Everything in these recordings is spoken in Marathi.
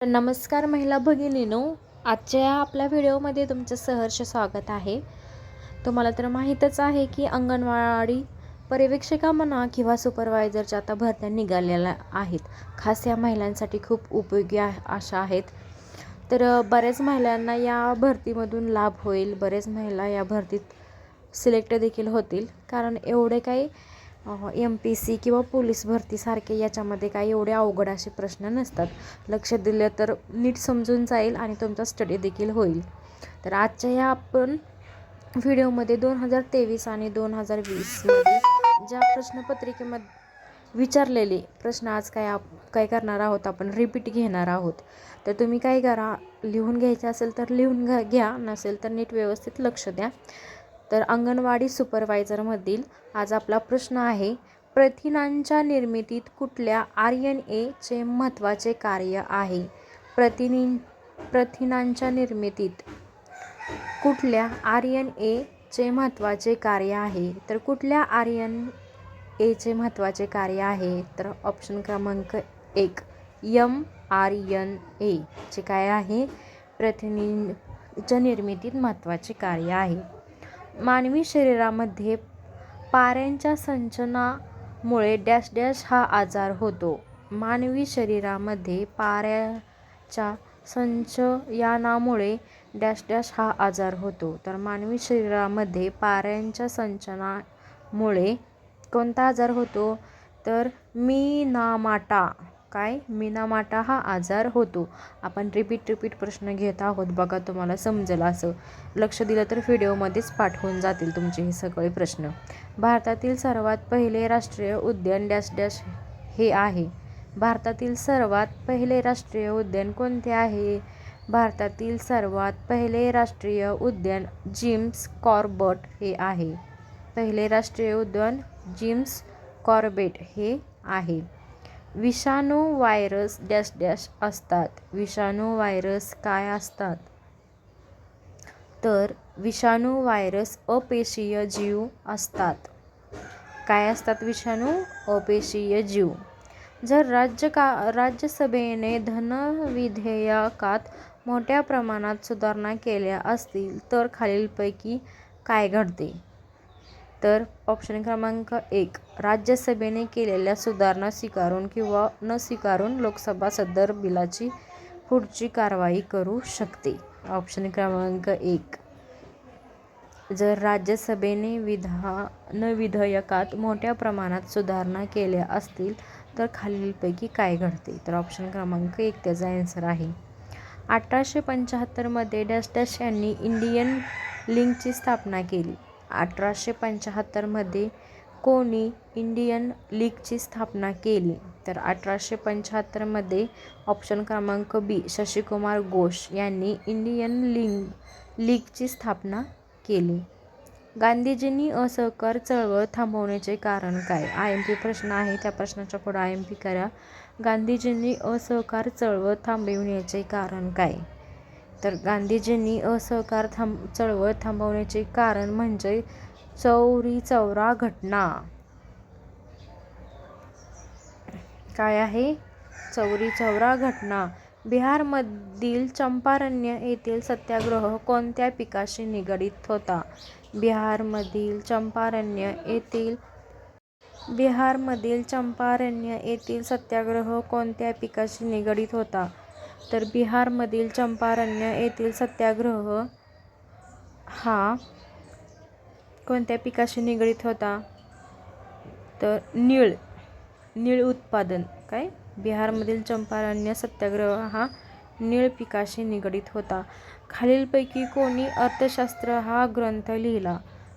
नमस्कार महिला भगिनीनो आजच्या आपल्या व्हिडिओमध्ये तुमचं सहर्ष स्वागत आहे. तुम्हाला तर माहीतच आहे की अंगणवाडी पर्यवेक्षिका म्हणा किंवा सुपरवायझरच्या आता भरत्या निघालेल्या आहेत. खास या महिलांसाठी खूप उपयोगी अशा आहेत. तर बऱ्याच महिलांना या भरतीमधून लाभ होईल. बरेच महिला या भरतीत सिलेक्ट देखील होतील. कारण एवढे काही एम पी सी किंवा पोलीस भरतीसारखे याच्यामध्ये काही एवढे अवघड असे प्रश्न नसतात. लक्ष दिलं तर नीट समजून जाईल आणि तुमचा स्टडी देखील होईल. तर आजच्या या आपण व्हिडिओमध्ये दोन हजार तेवीस आणि दोन हजार वीसमध्ये ज्या प्रश्नपत्रिकेमध्ये विचारलेले प्रश्न आज काय आप काय करणार आहोत आपण रिपीट घेणार आहोत. तर तुम्ही काय करा लिहून घ्यायचे असेल तर लिहून घ्या घ्या. नसेल तर नीट व्यवस्थित लक्ष द्या. तर अंगणवाडी सुपरवायझरमधील आज आपला प्रश्न आहे प्रथिनांच्या निर्मितीत कुठल्या आर एन एचे महत्त्वाचे कार्य आहे? प्रथिनी प्रथिनांच्या निर्मितीत कुठल्या आर एन एचे महत्त्वाचे कार्य आहे? तर कुठल्या आर एन एचे महत्त्वाचे कार्य आहे? तर ऑप्शन क्रमांक एक यम आर एन एचे काय आहे? प्रथिनींच्या निर्मितीत महत्त्वाचे कार्य आहे. मानवी शरीरामध्ये पाऱ्यांच्या संचनामुळे डॅश डॅश हा आजार होतो. मानवी शरीरामध्ये पाऱ्याच्या संचयनामुळे डॅश डॅश हा आजार होतो. तर मानवी शरीरामध्ये पाऱ्यांच्या संचनामुळे कोणता आजार होतो? तर मीनामाटा. काय? मिनामाटा हा आजार होतो. आपण रिपीट रिपीट प्रश्न घेत आहोत. बघा तुम्हाला समजेल असं. लक्ष दिलं तर व्हिडिओमध्येच पाठवून जातील तुमचे हे सगळे प्रश्न. भारतातील सर्वात पहिले राष्ट्रीय उद्यान डॅश डॅश हे आहे. भारतातील सर्वात पहिले राष्ट्रीय उद्यान कोणते आहे? भारतातील सर्वात पहिले राष्ट्रीय उद्यान जिम्स कॉर्बट हे आहे. पहिले राष्ट्रीय उद्यान जिम्स कॉर्बेट हे आहे. विषाणू व्हायरस डॅश डॅश असतात. विषाणू व्हायरस काय असतात? तर विषाणू व्हायरस अपेशीय जीव असतात. काय असतात विषाणू? अपेशीय जीव. जर राज्य का राज्यसभेने धनविधेयकात मोठ्या प्रमाणात सुधारणा केल्या असतील तर खालीलपैकी काय घडते? तर ऑप्शन क्रमांक एक राज्यसभेने केलेल्या सुधारणा स्वीकारून किंवा न स्वीकारून लोकसभा सदर बिलाची पुढची कारवाई करू शकते. ऑप्शन क्रमांक एक जर राज्यसभेने विधान विधेयकात मोठ्या प्रमाणात सुधारणा केल्या असतील तर खालीलपैकी काय घडते? तर ऑप्शन क्रमांक एक त्याचा ॲन्सर आहे. अठराशे पंच्याहत्तरमध्ये डॅश डॅश यांनी इंडियन लिंकची स्थापना केली. अठराशे पंच्याहत्तरमध्ये कोणी इंडियन लीगची स्थापना केली. तर अठराशे पंच्याहत्तरमध्ये ऑप्शन क्रमांक बी शशिकुमार घोष यांनी इंडियन लिंग लीगची स्थापना केली. गांधीजींनी असहकार चळवळ थांबवण्याचे कारण काय? आय एम पी प्रश्न आहे. त्या प्रश्नाच्या पुढे आय एम पी करा. गांधीजींनी असहकार चळवळ थांबविण्याचे कारण काय? तर गांधीजींनी असहकार थांब चळवळ थांबवण्याचे कारण म्हणजे चौरी चौरा घटना. काय आहे? चौरी चौरा घटना. बिहारमधील चंपारण्य येथील सत्याग्रह कोणत्या पिकाशी निगडीत होता? बिहारमधील चंपारण्य येथील बिहारमधील चंपारण्य येथील सत्याग्रह कोणत्या पिकाशी निगडीत होता? तर बिहारमधील चंपारण्य येथील सत्याग्रह हा कोणत्या पिकाशी निगडीत होता? तर नीळ नीळ उत्पादन काय? बिहारमधील चंपारण्य सत्याग्रह हा नीळ पिकाशी निगडीत होता. खालीलपैकी कोणी अर्थशास्त्र हा ग्रंथ लिहिला?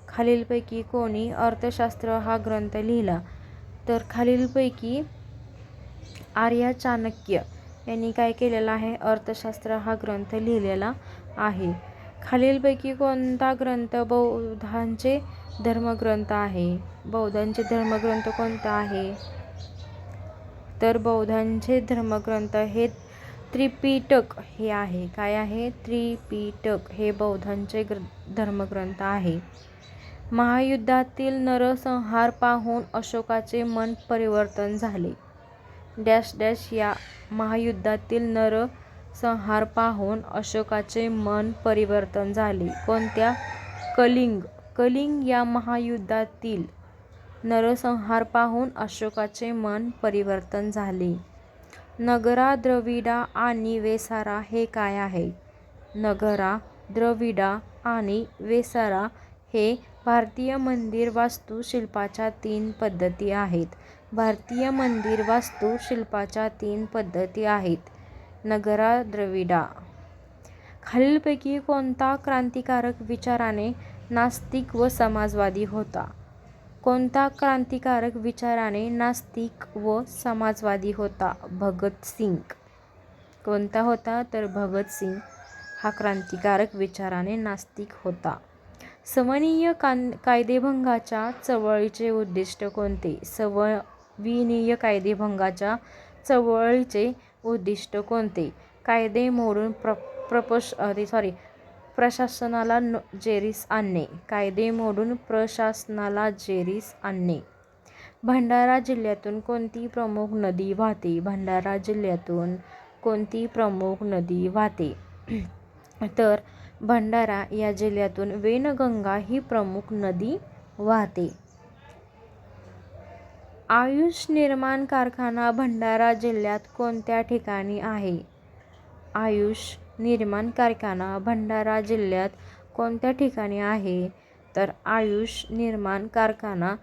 खालीलपैकी कोणी अर्थशास्त्र हा ग्रंथ लिहिला? तर खालीलपैकी आर्या चाणक्य यांनी काय केलेला आहे? अर्थशास्त्र हा ग्रंथ लिहिलेला आहे. खालीलपैकी कोणता ग्रंथ बौद्धांचे धर्मग्रंथ आहे? बौद्धांचे धर्मग्रंथ कोणता आहे? तर बौद्धांचे धर्मग्रंथ हे त्रिपिटक हे आहे. काय आहे? त्रिपिटक हे बौद्धांचे ग्र धर्मग्रंथ आहे. महायुद्धातील नरसंहार पाहून अशोकाचे मन परिवर्तन झाले. डॅश डॅश या महायुद्धातील नरसंहार पाहून अशोकाचे मन परिवर्तन झाले. कोणत्या? कलिंग. कलिंग या महायुद्धातील नरसंहार पाहून अशोकाचे मन परिवर्तन झाले. नगरा द्रविडा आणि वेसारा हे काय आहे? नगरा द्रविडा आणि वेसारा हे भारतीय मंदिर वास्तुशिल्पाच्या तीन पद्धती आहेत. भारतीय मंदिर वास्तुशिल्पाच्या तीन पद्धती आहेत. नगरा द्रविडा खालीलपैकी कोणता क्रांतिकारक विचाराने नास्तिक व समाजवादी होता? कोणता क्रांतिकारक विचाराने नास्तिक व समाजवादी होता? भगतसिंग कोणता होता? तर भगतसिंग हा क्रांतिकारक विचाराने नास्तिक होता. सवनीय कान कायदेभंगाच्या चळवळीचे उद्दिष्ट कोणते? सवविनीय कायदेभंगाच्या चळवळीचे उद्दिष्ट कोणते? कायदे मोडून प्र प्रपश सॉरी प्रशासनाला न जेरीस आणणे. कायदे मोडून प्रशासनाला जेरीस आणणे. भंडारा जिल्ह्यातून कोणती प्रमुख नदी वाहते? भंडारा जिल्ह्यातून कोणती प्रमुख नदी वाहते? तर भंडारा या जिल्ह्यातून वेनगंगा ही प्रमुख नदी वाहते. आयुष निर्माण कारखाना भंडारा जिल्ह्यात कोणत्या ठिकाणी आहे? आयुष निर्माण कारखाना भंडारा जिल्ह्यात कोणत्या ठिकाणी आहे? तर आयुष निर्माण कारखाना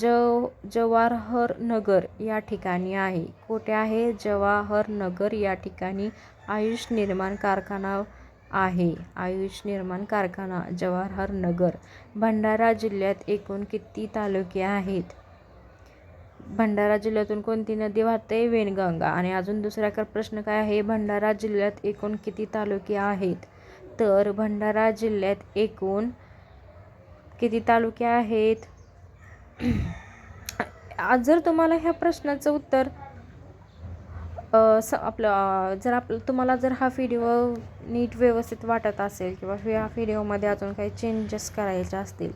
जव जवाहरनगर या ठिकाणी आहे. कुठे आहे? जवाहरनगर या ठिकाणी आयुष निर्माण कारखाना आहे. आयुष निर्माण कारखाना जवाहरनगर. भंडारा जिल्ह्यात एकूण किती तालुके आहेत? भंडारा जिल्ह्यातून कोणती नदी वाहते? वेनगंगा आणि अजून दुसरा का प्रश्न काय आहे? भंडारा जिल्ह्यात एकूण किती तालुके आहेत? तर भंडारा जिल्ह्यात एकूण किती तालुके आहेत? आज जर तुम्हाला ह्या प्रश्नाचं उत्तर स आपलं जर आपलं तुम्हाला जर हा व्हिडिओ नीट व्यवस्थित वाटत असेल किंवा ह्या व्हिडिओमध्ये अजून काही चेंजेस करायचे असतील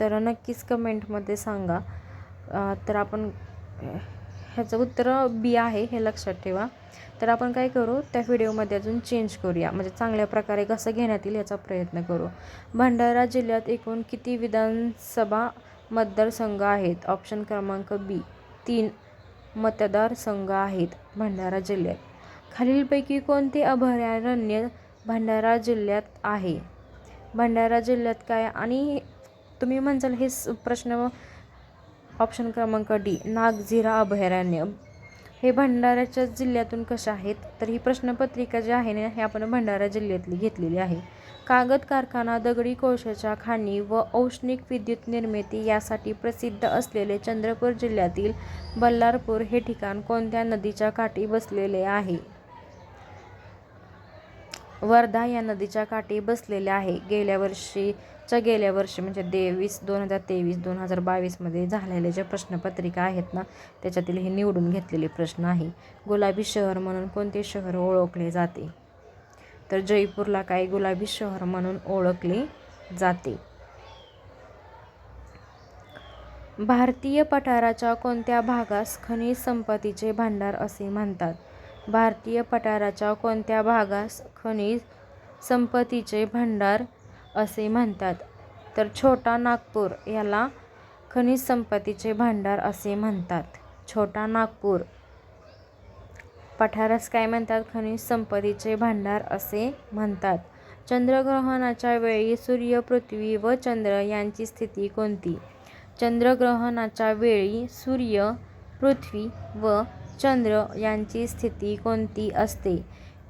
तर नक्कीच कमेंटमध्ये सांगा. तर आपण ह्याचं उत्तर बी आहे हे लक्षात ठेवा. तर आपण काय करू त्या व्हिडिओमध्ये अजून चेंज करूया. म्हणजे चांगल्या प्रकारे कसं घेण्यात येईल याचा प्रयत्न करू. भंडारा जिल्ह्यात एकूण किती विधानसभा मतदारसंघ आहेत? ऑप्शन क्रमांक बी तीन मतदारसंघ आहेत भंडारा जिल्ह्यात. खालीलपैकी कोणते अभयारण्य भंडारा जिल्ह्यात आहे? भंडारा जिल्ह्यात काय? आणि तुम्ही म्हणजाल हे प्रश्न ऑप्शन क्रमांक डी नागझिरा अभयारण्य. हे भंडाऱ्याच्या जिल्ह्यातून कशा आहेत? तर ही प्रश्नपत्रिका जी आहे ना हे आपण भंडारा जिल्ह्यातली घेतलेली आहे. कागद कारखाना दगडी कोळशाच्या खाणी व औष्णिक विद्युत निर्मिती यासाठी प्रसिद्ध असलेले चंद्रपूर जिल्ह्यातील बल्लारपूर हे ठिकाण कोणत्या नदीच्या काठी बसलेले आहे? वर्धा या नदीच्या काठी बसलेले आहे. गेल्या वर्षी च्या गेल्या वर्षी म्हणजे तेवीस दोन हजार तेवीस दोन हजार बावीसमध्ये झालेले ज्या प्रश्नपत्रिका आहेत ना त्याच्यातील हे निवडून घेतलेले प्रश्न आहे. गुलाबी शहर म्हणून कोणते शहर ओळखले जाते? तर जयपूरला काय गुलाबी शहर म्हणून ओळखले जाते. भारतीय पठाराच्या कोणत्या भागास खनिज संपत्तीचे भांडार असे म्हणतात? भारतीय पठाराच्या कोणत्या भागास खनिज संपत्तीचे भांडार असे म्हणतात. तर छोटा नागपूर याला खनिज संपत्तीचे भांडार असे म्हणतात. छोटा नागपूर. पठारास काय म्हणतात? खनिज संपत्तीचे भांडार असे म्हणतात. चंद्रग्रहणाच्या वेळी सूर्य पृथ्वी व चंद्र यांची स्थिती कोणती? चंद्रग्रहणाच्या वेळी सूर्य पृथ्वी व चंद्र यांची स्थिती कोणती असते?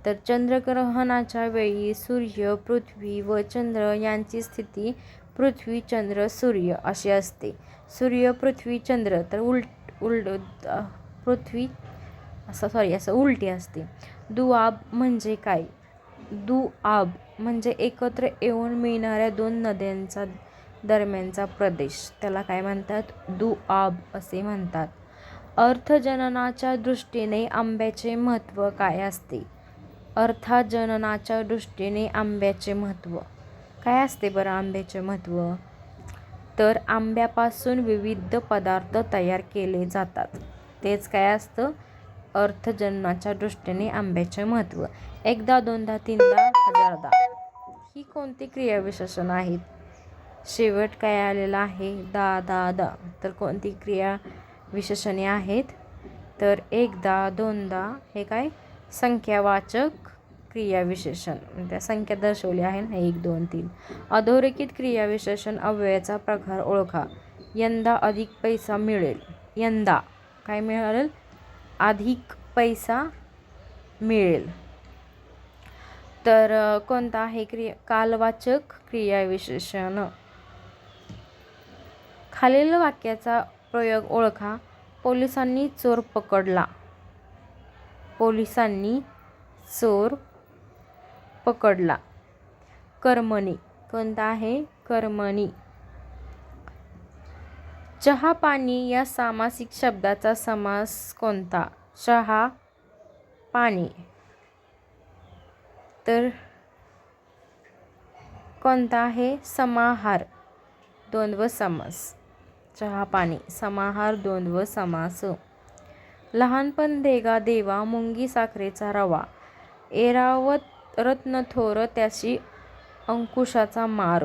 तर चंद्रग्रहणाच्या वेळी सूर्य पृथ्वी व चंद्र यांची स्थिती पृथ्वी चंद्र सूर्य अशी असते. सूर्य पृथ्वी चंद्र तर उलट उलट पृथ्वी असं सॉरी असं उलटी असते. दुआब म्हणजे काय? दुआब म्हणजे एकत्र येऊन मिळणाऱ्या दोन नद्यांचा दरम्यानचा प्रदेश. त्याला काय म्हणतात? दुआब असे म्हणतात. अर्थजननाच्या दृष्टीने आंब्याचे महत्त्व काय असते? अर्थाजननाच्या दृष्टीने आंब्याचे महत्त्व. काय असते बरं आंब्याचे महत्त्व? तर आंब्यापासून विविध पदार्थ तयार केले जातात. तेच काय असतं? अर्थजननाच्या दृष्टीने आंब्याचे महत्त्व. एकदा दोनदा तीनदा हजारदा. ही कोणती क्रियाविशेषण आहेत? शेवट काय आलेला आहे? दा दा दा. तर कोणती क्रिया विशेषणे आहेत? तर एकदा दोनदा हे काय? संख्यावाचक क्रियाविशेषण. म्हणजे त्या संख्या दर्शवली आहे ना एक दोन तीन. अधोरेखित क्रियाविशेषण अव्ययाचा प्रकार ओळखा. यंदा अधिक पैसा मिळेल. यंदा. काय मिळेल? अधिक पैसा मिळेल. तर कोणता आहे क्रिया? कालवाचक क्रियाविशेषण. खालील वाक्याचा प्रयोग ओळखा. पोलिसांनी चोर पकडला. पोलिसांनी चोर पकडला. कर्मणी. कोणता आहे? कर्मणी. चहा पाणी या सामासिक शब्दाचा समास कोणता? चहा पाणी तर कोणता आहे? समाहार. द्वंद्व समास. चहा पाणी समाहार द्वंद्व समास. लहानपण देगा देवा मुंगी साखरेचा रवा. एरावत रत्नथोर त्याशी अंकुशाचा मार.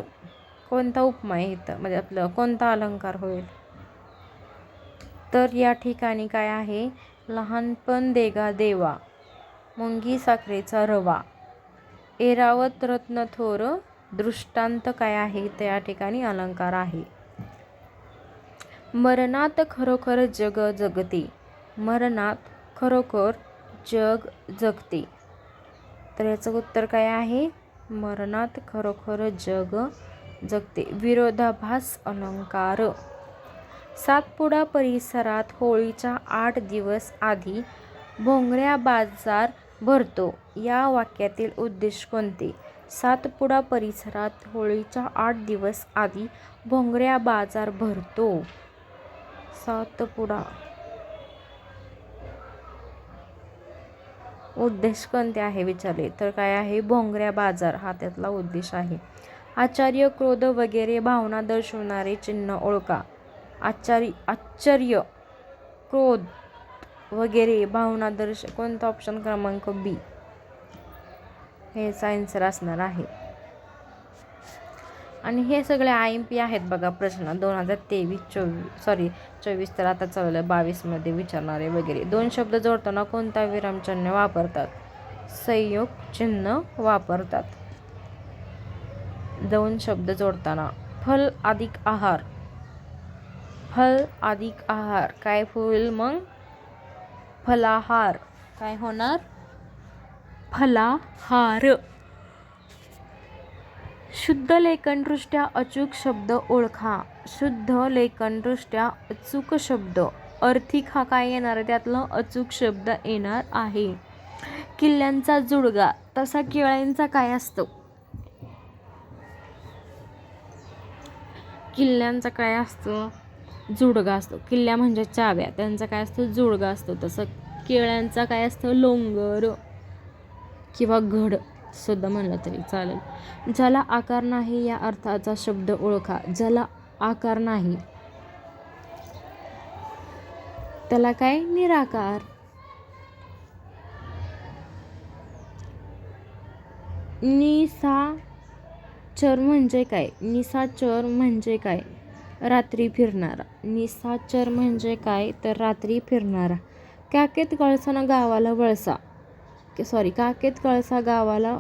कोणता उपमा आहे इथं? म्हणजे आपलं कोणता अलंकार होईल? तर या ठिकाणी काय आहे? लहानपण देगा देवा मुंगी साखरेचा रवा. एरावत रत्नथोर दृष्टांत काय आहे? तर या ठिकाणी अलंकार आहे. मरणात खरोखर जग जगते. मरणात खरोखर जग जगते. तर याचं उत्तर काय आहे? मरणात खरोखर जग जगते. विरोधाभास अलंकार. सातपुडा परिसरात होळीच्या आठ दिवस आधी भोंगऱ्या बाजार भरतो. या वाक्यातील उद्देश कोणते? सातपुडा परिसरात होळीच्या आठ दिवस आधी भोंगऱ्या बाजार भरतो. सातपुडा उद्देश कोणते आहे विचारले? तर काय आहे? भोंगऱ्या बाजार हा त्यातला उद्देश आहे. आचार्य क्रोध वगैरे भावना दर्शवणारे चिन्ह ओळखा. आचार्य आश्चर्य क्रोध वगैरे भावना दर्श कोणता ऑप्शन क्रमांक बी हे आन्सर असणार आहे. आणि हे सगळे आय एम पी आहेत बघा प्रश्न. दोन हजार तेवीस चोवीस सॉरी चोवीस तर आता चाललं बावीसमध्ये विचारणारे वगैरे. दोन शब्द जोडताना कोणता विरामचिन्ह वापरतात? संयोग चिन्ह वापरतात. दोन शब्द जोडताना. फल अधिक आहार. फल अधिक आहार. काय होईल मग? फलाहार. काय होणार? फलाहार. शुद्ध लेखनदृष्ट्या अचूक शब्द ओळखा. शुद्ध लेखनदृष्ट्या अचूक शब्द. अर्थिक हा काय येणार आहे? त्यातलं अचूक शब्द येणार आहे. किल्ल्यांचा जुडगा. तसा केळ्यांचा काय असतो? किल्ल्यांचा काय असतो? जुडगा असतो. किल्ल्या म्हणजे चाव्या. त्यांचा काय असतो? जुडगा असतो. तसं केळ्यांचा काय असतं? लोंगर किंवा घड. सुद्धा म्हणलं तरी चालेल. ज्याला आकार नाही या अर्थाचा शब्द ओळखा. ज्याला आकार नाही त्याला काय? निराकार. निसाचर म्हणजे काय? निसाचर म्हणजे काय? रात्री फिरणारा. निसाचर म्हणजे काय? तर रात्री फिरणारा. काकेत कळसाना गावाला वळसा. काके सॉरी काकेत कळसा गावाला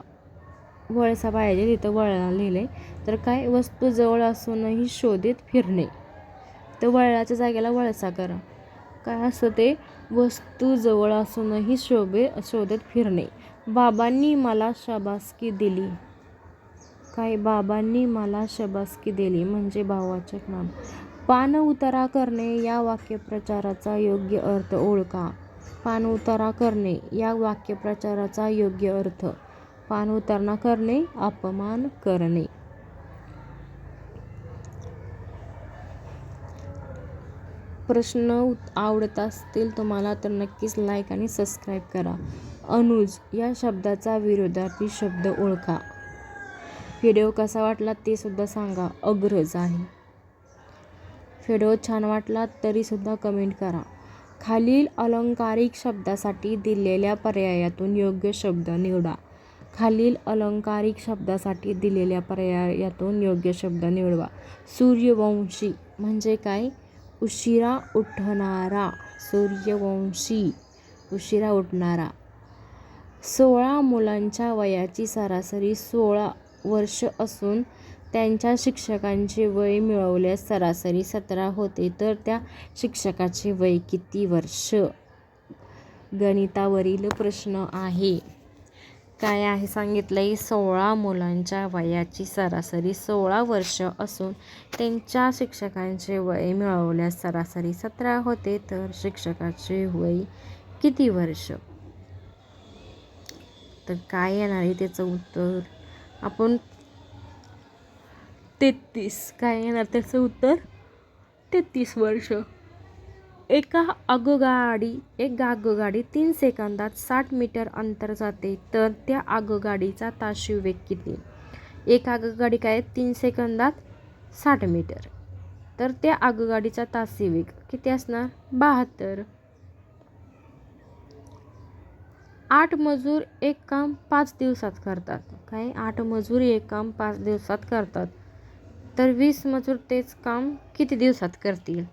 वळसा पाहिजे तिथं वळला लिहिले. तर काय वस्तू जवळ असूनही शोधित फिरणे. तर वळणाच्या जागेला वळसा करा. काय असतं ते? वस्तू जवळ असूनही शोभे शोधत फिरणे. बाबांनी मला शाबासकी दिली. काय बाबांनी मला शाबासकी दिली म्हणजे भाववाचक नाम. पान उतारा करणे या वाक्यप्रचाराचा योग्य अर्थ ओळखा. पानउतारा करणे या वाक्यप्रचाराचा योग्य अर्थ. पानउतारणा करणे अपमान करणे. प्रश्न आवडत असतील तुम्हाला तर नक्कीच लाईक आणि सबस्क्राईब करा. अनुज या शब्दाचा विरोधार्थी शब्द ओळखा. व्हिडिओ कसा वाटला ते सुद्धा सांगा. अग्रज आहे. व्हिडिओ छान वाटला तरीसुद्धा कमेंट करा. खालील अलंकारिक शब्दासाठी दिलेल्या पर्यायातून योग्य शब्द निवडा. खालील अलंकारिक शब्दासाठी दिलेल्या पर्यायातून योग्य शब्द निवडवा सूर्यवंशी म्हणजे काय? उशिरा उठणारा. सूर्यवंशी उशिरा उठणारा. सोळा मुलांच्या वयाची सरासरी सोळा वर्ष असून त्यांच्या शिक्षकांचे वय मिळवल्यास सरासरी सतरा होते. तर त्या शिक्षकाचे वय किती वर्ष? गणितावरील प्रश्न आहे. काय आहे सांगितलंय? सोळा मुलांच्या वयाची सरासरी सोळा वर्ष असून त्यांच्या शिक्षकांचे वय मिळवल्यास सरासरी सतरा होते. तर शिक्षकाचे वय किती वर्ष? तर काय येणार आहे त्याचं उत्तर? आपण तेहतीस. काय येणार त्याचं उत्तर? तेहतीस वर्ष. एका आगगाडी एक आगगाडी तीन सेकंदात साठ मीटर अंतर जाते तर त्या आगगाडीचा ताशी वेग किती? एक आगगाडी काय? तीन सेकंदात साठ मीटर. तर त्या आगगाडीचा तासी वेग किती असणार? बहात्तर. आठ मजूर एक काम पाच दिवसात करतात. काय? आठ मजूर एक काम पाच दिवसात करतात. तर वीस मजूर तेच काम किती दिवसात करतील?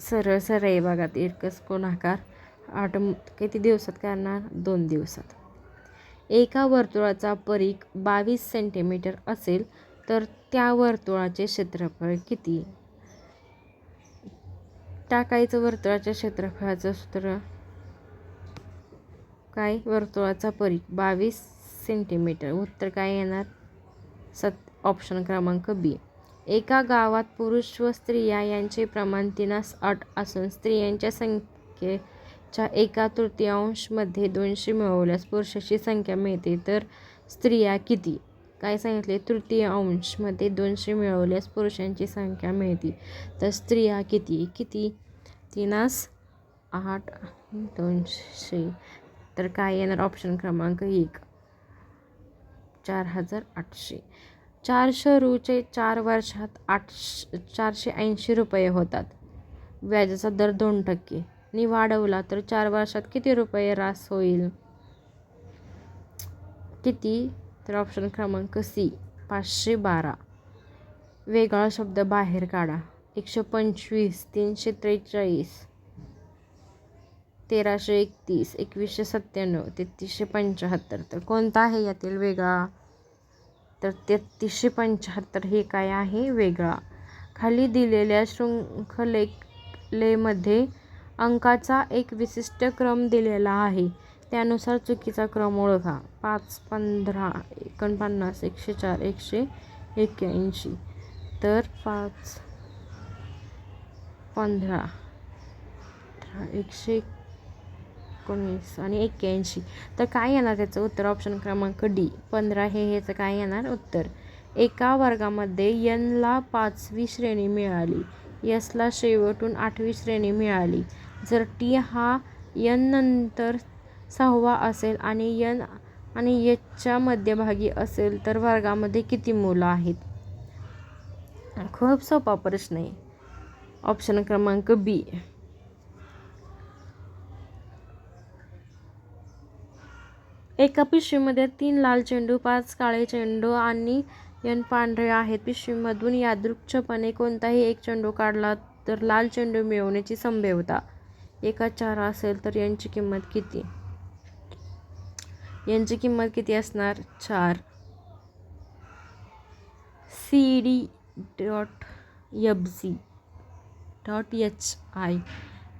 सरळ सरळ आहे बघा ते एकच कोणाकार आठ किती दिवसात करणार? दोन दिवसात. एका वर्तुळाचा परीख बावीस सेंटीमीटर असेल तर त्या वर्तुळाचे क्षेत्रफळ किती? टाकायचं वर्तुळाच्या क्षेत्रफळाचं सूत्र? काय? वर्तुळाचा परीख बावीस सेंटीमीटर उत्तर काय येणार? सत ऑप्शन क्रमांक बी एका गावात पुरुष व स्त्रिया यांचे प्रमाण तीनास आठ असून स्त्रियांच्या संख्येच्या एका तृतीयांशमध्ये दोनशे मिळवल्यास पुरुषाची संख्या मिळते. तर स्त्रिया किती? काय सांगितले? तृतीयांशमध्ये दोनशे मिळवल्यास पुरुषांची संख्या मिळते. तर स्त्रिया किती? किती? तीनास आठ दोनशे. तर काय येणार? ऑप्शन क्रमांक एक. चार हजार आठशे. चारशे रूचे चार वर्षात आठशे चारशे ऐंशी रुपये होतात. व्याजाचा दर दोन टक्के. नि वाढवला तर चार वर्षात किती रुपये रास होईल? किती? तर ऑप्शन क्रमांक सी पाचशे बारा. वेगळा शब्द बाहेर काढा. एकशे पंचवीस तीनशे त्रेचाळीस तेराशे एकतीस एकवीसशे सत्त्याण्णव तेहतीसशे पंच्याहत्तर. तर कोणता आहे यातील वेगळा? तर तेहतीसशे पंच्याहत्तर हे काय आहे? वेगळा. खाली दिलेल्या शृंखलेमध्ये अंकाचा एक विशिष्ट क्रम दिलेला आहे. त्यानुसार चुकीचा क्रम ओळखा. पाच पंधरा एकोणपन्नास एकशे चार एकशे एक्क्याऐंशी. तर पाच पंधरा एकशे एकोणीस आणि एक्क्याऐंशी. तर काय येणार त्याचं उत्तर? ऑप्शन क्रमांक डी पंधरा हे ह्याचं काय येणार? उत्तर. एका वर्गामध्ये यनला पाचवी श्रेणी मिळाली. यसला शेवटून आठवी श्रेणी मिळाली. जर टी हा यन नंतर सहावा असेल आणि यन आणि यच्या मध्यभागी असेल तर वर्गामध्ये किती मुलं आहेत? खूप सोपा प्रश्न आहे. ऑप्शन क्रमांक बी एका पिशवीमध्ये तीन लाल चेंडू पाच काळे चेंडू आणि यन पांढरे आहेत. पिशवीमधून यादृच्छपणे कोणताही एक चेंडू काढला तर लाल चेंडू मिळवण्याची संभाव्यता एका चार असेल तर यांची किंमत किती? यांची किंमत किती असणार? चार. C D dot F C dot H I.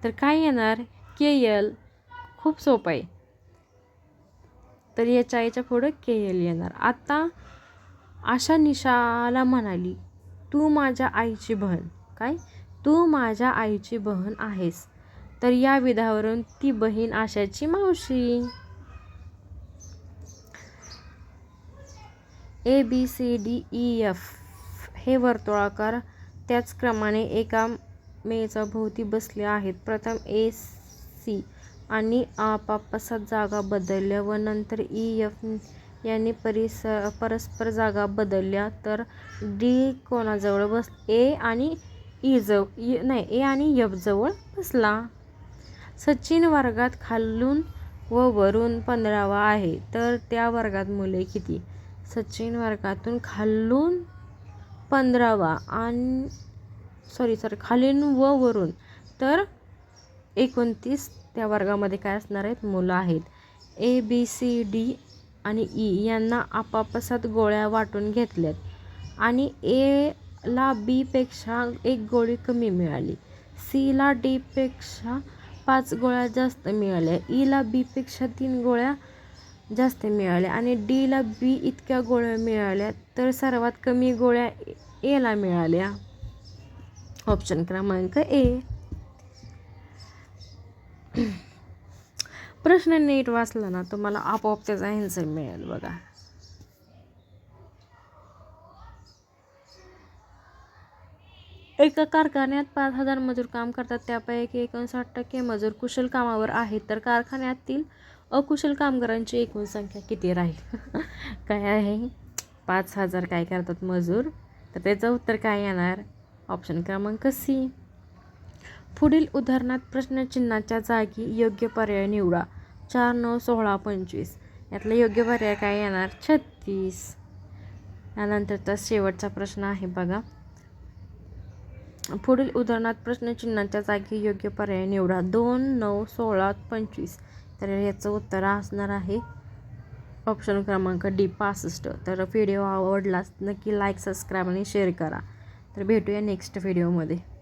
तर काय येणार? के एल खूप सोपं आहे. तर याच्या याच्या पुढं के एल येणार. आता आशा निशाला म्हणाली तू माझ्या आईची बहन काय? तू माझ्या आईची बहन आहेस. तर या विधावरून ती बहीण आशाची मावशी. A B C D E F हे वर्तुळाकार त्याच क्रमाने एका मेचा भोवती बसले आहेत. प्रथम ए सी आणि आपापसात जागा बदलल्या व नंतर ई एफ यांनी परिस परस्पर जागा बदलल्या तर डी कोणाजवळ बस ए आणि ई जव e नाही ए आणि यफ जवळ बसला. सचिन वर्गात खालून व वरून पंधरावा आहे तर त्या वर्गात मुले किती? सचिन वर्गातून खालून पंधरावा आणि सॉरी सॉरी खालीन व वरून तर एकोणतीस त्या वर्गामध्ये काय असणार आहेत? मुलं आहेत. ए बी सी डी आणि ई यांना आपापसात गोळ्या वाटून घेतल्यात. आणि एला बीपेक्षा एक गोळी कमी मिळाली. सीला डीपेक्षा पाच गोळ्या जास्त मिळाल्या. E ईला बीपेक्षा तीन गोळ्या जास्त मिळाल्या. आणि डीला बी इतक्या गोळ्या मिळाल्या तर सर्वात कमी गोळ्या एला मिळाल्या. ऑप्शन क्रमांक ए प्रश्न नीट वाचला ना तुम्हाला आपोआप त्याचा आन्सर मिळेल बघा. एका कारखान्यात पाच हजार मजूर काम करतात त्यापैकी एकोणसाठ टक्के मजूर कुशल कामावर आहेत तर कारखान्यातील अकुशल कामगारांची एकूण संख्या किती राहील? काय आहे? पाच हजार काय करतात मजूर? तर त्याचं उत्तर काय येणार? ऑप्शन क्रमांक सी पुढील उदाहरणात प्रश्नचिन्हाच्या जागी योग्य पर्याय निवडा. चार नऊ सोळा पंचवीस. यातला योग्य पर्याय काय येणार? छत्तीस. यानंतरचा शेवटचा प्रश्न आहे बघा. पुढील उदाहरणात प्रश्नचिन्हाच्या जागी योग्य पर्याय निवडा. दोन नऊ सोळा पंचवीस. तर याचं उत्तर असणार आहे ऑप्शन क्रमांक डी पासष्ट. तर व्हिडिओ आवडला नक्की लाईक सबस्क्राईब आणि शेअर करा. तर भेटूया नेक्स्ट व्हिडिओमध्ये.